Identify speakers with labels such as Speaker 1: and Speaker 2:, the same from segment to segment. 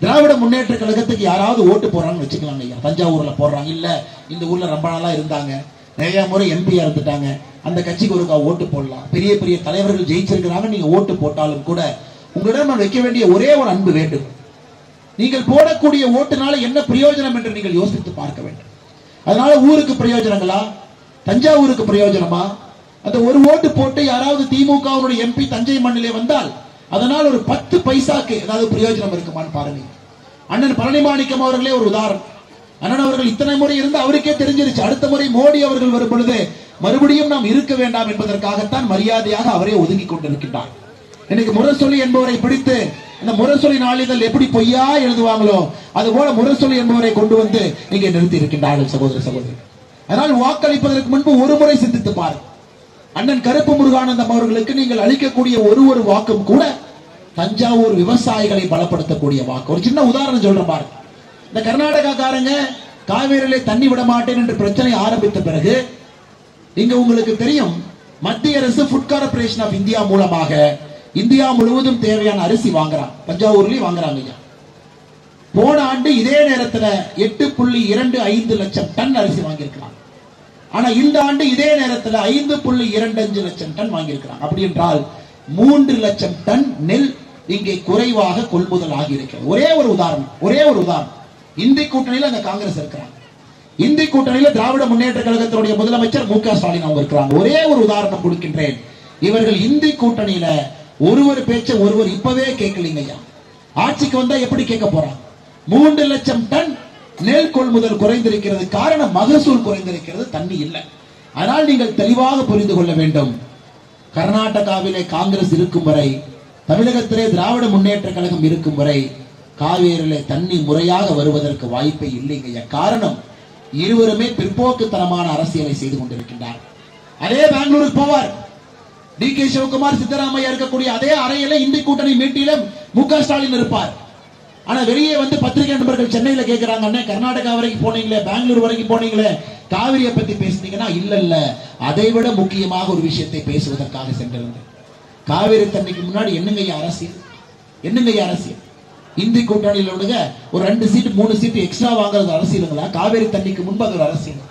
Speaker 1: திராவிட முன்னேற்ற கழகத்துக்கு யாராவது ஓட்டு போறாங்கன்னு வச்சுக்கலாம் ஐயா. தஞ்சாவூர்ல போடுறாங்க. இல்ல இந்த ஊர்ல ரொம்ப நாளா இருந்தாங்க. நிறைய முறை எம்பியா இருந்துட்டாங்க. அந்த கட்சிக்கு ஒருக்கா ஓட்டு போடலாம். பெரிய பெரிய தலைவர்கள் ஜெயிச்சிருக்கிறாங்க. நீங்க ஓட்டு போட்டாலும் கூட உங்களிடம் நான் வைக்க வேண்டிய ஒரே ஒரு அன்பு வேண்டும். நீங்கள் போடக்கூடிய ஓட்டுனால என்ன பிரயோஜனம் என்று நீங்கள் யோசித்து பார்க்க வேண்டும். அதனால ஊருக்கு பிரயோஜனங்களா? தஞ்சாவூருக்கு பிரயோஜனமா? அந்த ஒரு ஓட்டு போட்டு யாராவது திமுகவுடைய எம்பி தஞ்சை மண்ணிலே வந்தால் அதனால் ஒரு பத்து பைசாக்கு ஏதாவது பிரயோஜனம் இருக்குமான்னு பாருங்க. அண்ணன் பழனிமாணிக்கம் அவர்களே ஒரு உதாரணம். அண்ணன் அவர்கள் இத்தனை முறை இருந்து அவருக்கே தெரிஞ்சிருச்சு. அடுத்த முறை மோடி அவர்கள் வரும் பொழுது மறுபடியும் நாம் இருக்க வேண்டாம் என்பதற்காகத்தான் மரியாதையாக அவரே ஒதுங்கி கொண்டிருக்கின்றார். இன்னைக்கு முரசொலி என்பவரை பிடித்து இந்த முரசொலி நாளிதழ் எப்படி பொய்யா எழுதுவாங்களோ அது போல முரசொலி என்பவரை கொண்டு வந்து இங்கே நிறுத்தி இருக்கின்றார்கள் சகோதர சகோதரி. அதனால் வாக்களிப்பதற்கு முன்பு ஒரு முறை சிந்தித்து பாருங்கள். அண்ணன் கருப்பு முருகானந்தம் அவர்களுக்கு நீங்கள் அளிக்கக்கூடிய ஒரு ஒரு வாக்கும் கூட தஞ்சாவூர் விவசாயிகளை பலப்படுத்தக்கூடிய வாக்கு. ஒரு சின்ன உதாரணம் சொல்றேன் பாருங்க. இந்த கர்நாடகாக்காரங்க காவேரியிலே தண்ணி விட மாட்டேன் என்று பிரச்சனை ஆரம்பித்த பிறகு இங்க உங்களுக்கு தெரியும் மத்திய அரசு ஃபுட் கார்பரேஷன் ஆஃப் இந்தியா மூலமாக இந்தியா முழுவதும் தேவையான அரிசி வாங்குறான் தஞ்சாவூர்லயும் வாங்குறாங்க ஐயா போன ஆண்டு இதே நேரத்துல எட்டு புள்ளி இரண்டு ஐந்து லட்சம் டன் அரிசி வாங்கியிருக்கிறாங்க. ஆனா இந்த ஆண்டு இதே நேரத்துல ஐந்து புள்ளி இரண்டு அஞ்சு லட்சம் டன் வாங்கியிருக்கிறாங்க. அப்படி என்றால் மூன்று லட்சம் டன் நெல் இங்கே குறைவாக கொள்முதல் ஆகியிருக்கிறது. ஒரே ஒரு உதாரணம் ஒரே ஒரு உதாரணம். இந்தி கூட்டணியில அங்க காங்கிரஸ் இருக்கிறாங்க. இந்தி கூட்டணியில் திராவிட முன்னேற்ற கழகத்தினுடைய முதலமைச்சர் மு க ஸ்டாலின் அவங்க இருக்கிறாங்க. ஒரே ஒரு உதாரணம் கொடுக்கின்றேன். இவர்கள் இந்தி கூட்டணியில ஒருவர் பேச்ச ஒருவர் இப்பவே கேட்கலீங்க ஐயா. ஆட்சிக்கு வந்தா எப்படி கேட்க போறாங்க? மூன்று லட்சம் டன் நெல் கொள்முதல் குறைந்திருக்கிறது காரணம் மகசூல் குறைந்திருக்கிறது தண்ணி இல்லை. அதனால் நீங்கள் தெளிவாக புரிந்து கொள்ள வேண்டும். கர்நாடகாவிலே காங்கிரஸ் இருக்கும் வரை தமிழகத்திலே திராவிட முன்னேற்ற கழகம் இருக்கும் வரை காவேரியிலே தண்ணி முறையாக வருவதற்கு வாய்ப்பே இல்லைங்க காரணம் இருவருமே பிற்போக்குத்தனமான அரசியலை செய்து கொண்டிருக்கின்றார். அதே பெங்களூருக்கு போவார். டி கே சிவகுமார் சித்தராமையா இருக்கக்கூடிய அதே அறையில இந்தி கூட்டணி மீட்டிலும் மு க ஸ்டாலின் இருப்பார். ஆனா வெளியே வந்து பத்திரிகை நண்பர்கள் சென்னையில கேக்குறாங்க அண்ணே கர்நாடகா வரைக்கும் போனீங்களே பெங்களூர் வரைக்கும் போனீங்களே காவிரியை பத்தி பேசுனீங்கன்னா இல்ல இல்ல. அதை விட முக்கியமாக ஒரு விஷயத்தை பேசுவதற்காக சென்றிருந்தேன். காவிரி தண்ணிக்கு முன்னாடி என்னங்க அரசியல்? என்னங்கய்யா அரசியல்? இந்தி கூட்டணியில் விடுங்க ஒரு ரெண்டு சீட்டு மூணு சீட்டு எக்ஸ்ட்ரா வாங்குறது அரசியலுங்களா? காவேரி தண்ணிக்கு முன்பு அது ஒரு அரசியல்.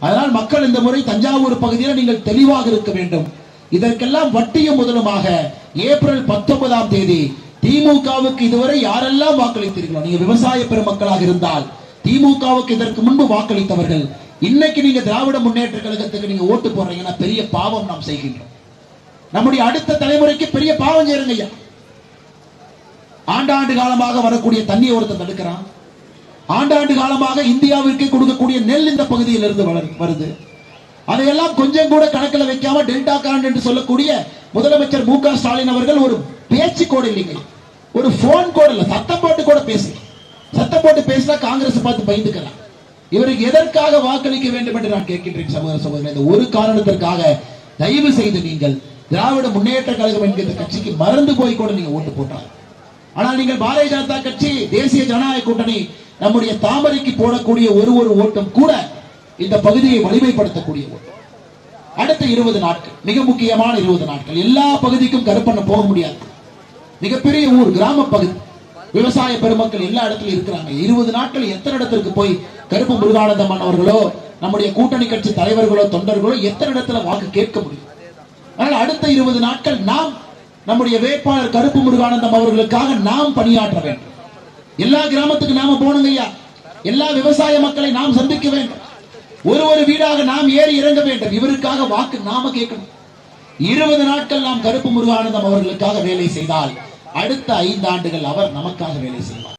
Speaker 1: அதனால் மக்கள் இந்த முறை தஞ்சாவூர் பகுதியில் நீங்கள் தெளிவாக இருக்க வேண்டும். இதற்கெல்லாம் வட்டியும் முதலுமாக ஏப்ரல் பத்தொன்பதாம் தேதி திமுகவுக்கு இதுவரை யாரெல்லாம் வாக்களித்தீர்களோ நீங்க விவசாய பெருமக்களாக இருந்தால் திமுகவுக்கு இதற்கு முன்பு வாக்களித்தவர்கள் இன்னைக்கு நீங்க திராவிட முன்னேற்ற கழகத்துக்கு நீங்க ஓட்டு போடுறீங்கன்னா பெரிய பாவம் நாம் செய்கின்றோம். நம்முடைய அடுத்த தலைமுறைக்கு பெரிய பாவம் செய்யுங்க ஐயா. ஆண்டாண்டு காலமாக வரக்கூடிய தண்ணியை ஒருத்தன் தடுக்கிறான். ஆண்டாண்டு காலமாக இந்தியாவிற்கு கொடுக்கக்கூடிய நெல் இந்த பகுதியில் இருந்து வருது. அதையெல்லாம் கொஞ்சம் கூட கணக்கில் வைக்காம டெல்டா காரன் என்று சொல்லக்கூடிய முதலமைச்சர் மு க ஸ்டாலின் அவர்கள் ஒரு பேச்சு கூட இல்லைங்க ஒரு போன் கூட இல்ல சத்தம் போட்டு கூட பேசு. சத்தம் போட்டு பேசினா காங்கிரஸ் பார்த்து பயந்துக்கலாம். இவருக்கு எதற்காக வாக்களிக்க வேண்டும் என்று நான் கேட்கின்றேன் சகோதர சகோதரர் இந்த ஒரு காரணத்திற்காக தயவு செய்து நீங்கள் திராவிட முன்னேற்ற கழகம் என்கிற கட்சிக்கு மறந்து போய் கூட நீங்க ஓட்டு போட்டாங்க ஆனால் நீங்கள் பாரதிய ஜனதா கட்சி தேசிய ஜனநாயக கூட்டணி நம்முடைய தாமரைக்கு போடக்கூடிய ஒரு ஒரு ஓட்டம் கூட இந்த பகுதியை வலிமைப்படுத்தக்கூடிய ஓட்டம். அடுத்த இருபது நாட்கள் மிக முக்கியமான இருபது நாட்கள். எல்லா பகுதிக்கும் கருப்பண்ண போக முடியாது. மிகப்பெரிய ஊர் கிராம பகுதி விவசாய பெருமக்கள் எல்லா இடத்துலயும் இருக்கிறாங்க. இருபது நாட்கள் எத்தனை இடத்திற்கு போய் கருப்பு முருகானந்தம் அவர்களோ நம்முடைய கூட்டணி கட்சி தலைவர்களோ தொண்டர்களோ எத்தனை இடத்துல வாக்கு கேட்க முடியும்? அதனால் அடுத்த இருபது நாட்கள் நாம் நம்முடைய வேட்பாளர் கருப்பு முருகானந்தம் அவர்களுக்காக நாம் பணியாற்ற வேண்டும். எல்லா கிராமத்துக்கு நாம போனோங்க ஐயா. எல்லா விவசாய மக்களை நாம் சந்திக்க வேண்டும். ஒரு ஒரு வீடாக நாம் ஏறி இறங்க வேண்டும். இவருக்காக வாக்கு நாம கேட்கணும். இருபது நாட்கள் நாம் கருப்பு முருகானந்தம் அவர்களுக்காக வேலை செய்தால் அடுத்த ஐந்து ஆண்டுகள் அவர் நமக்காக வேலை செய்வார்.